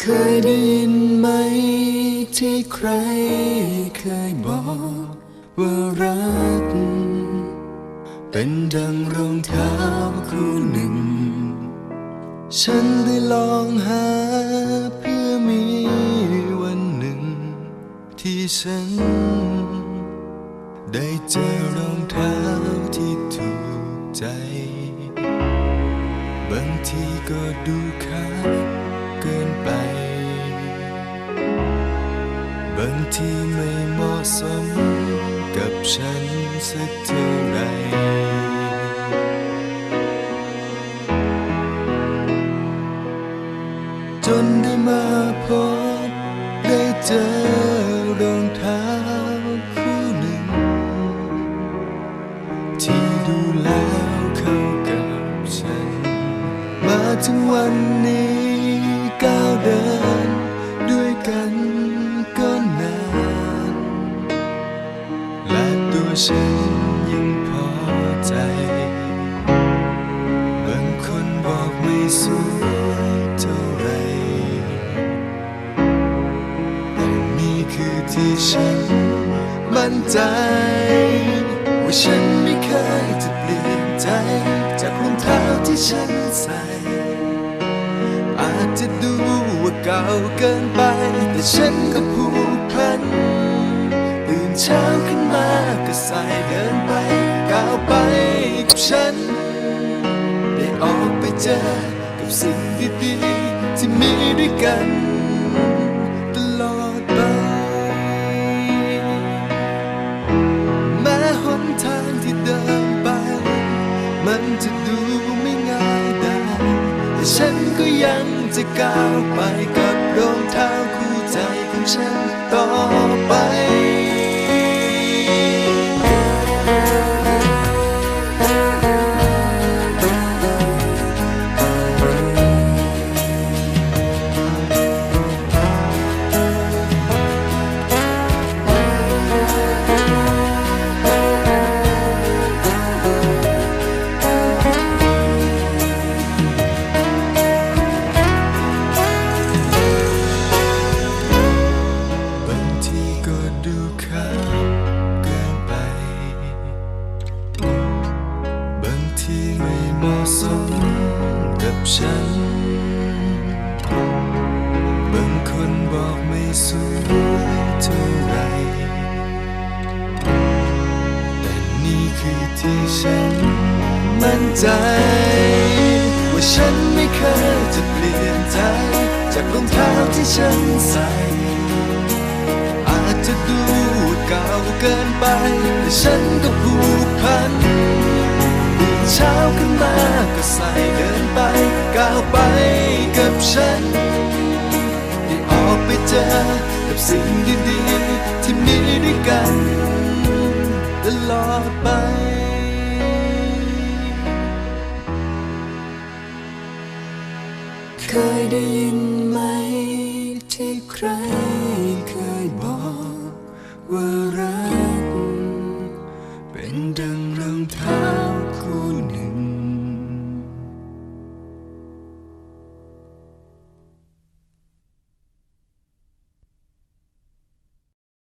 เคยได้ยินไหมที่ใครเคยบอกว่ารัก เป็นดังรองเท้าคู่หนึ่ง ฉันได้ลองหาเพื่อมีวันหนึ่ง ที่ฉัน ได้เจอรองเท้าที่ถูกใจ บางทีก็ดูขาด เกินไป บางทีไม่เหมาะสมกับฉันสักเท่าไหรจนได้มาพบได้เจอรองเท้าคู่หนึ่ง ที่ดูแล้วเข้ากับฉัน มาถึงวันนี้ ฉันยังพอใจ บางคนบอกไม่สวยเท่าไร แต่นี่คือที่ฉันมั่นใจ ว่าฉันไม่เคยจะเปลี่ยนใจ จากรองเท้าที่ฉันใส่ อาจจะดูว่าเก่าเกินไป แต่ฉันก็ผูกพัน เช้าขึ้นมาก็ใส่เดินไปก้าวไปกับฉัน ได้ออกไปเจอกับสิ่งดีๆที่มีด้วยกันตลอดไป แม้หนทางที่เดินไป มันจะดูไม่ง่ายได้แต่ฉันก็ยังจะก้าวไปกับรองเท้าคู่ใจของฉัน สมกับฉัน บางคนบอกไม่สวยเท่าไรแต่นี่คือที่ฉัน มั่นใจ ว่าฉันไม่เคยจะเปลี่ยนใจ จากรองเท้าที่ฉันใส่ อาจจะดูเก่าเกินไป แต่ฉันก็ผูกพัน เช้าขึ้นมาก็ใส่เดินไปก้าวไปกับฉัน ได้ออกไปเจอกับสิ่งดีๆที่มีด้วยกันตลอดไปเคยได้ยินไหม ที่ใครเคยบอก ว่ารักเป็นด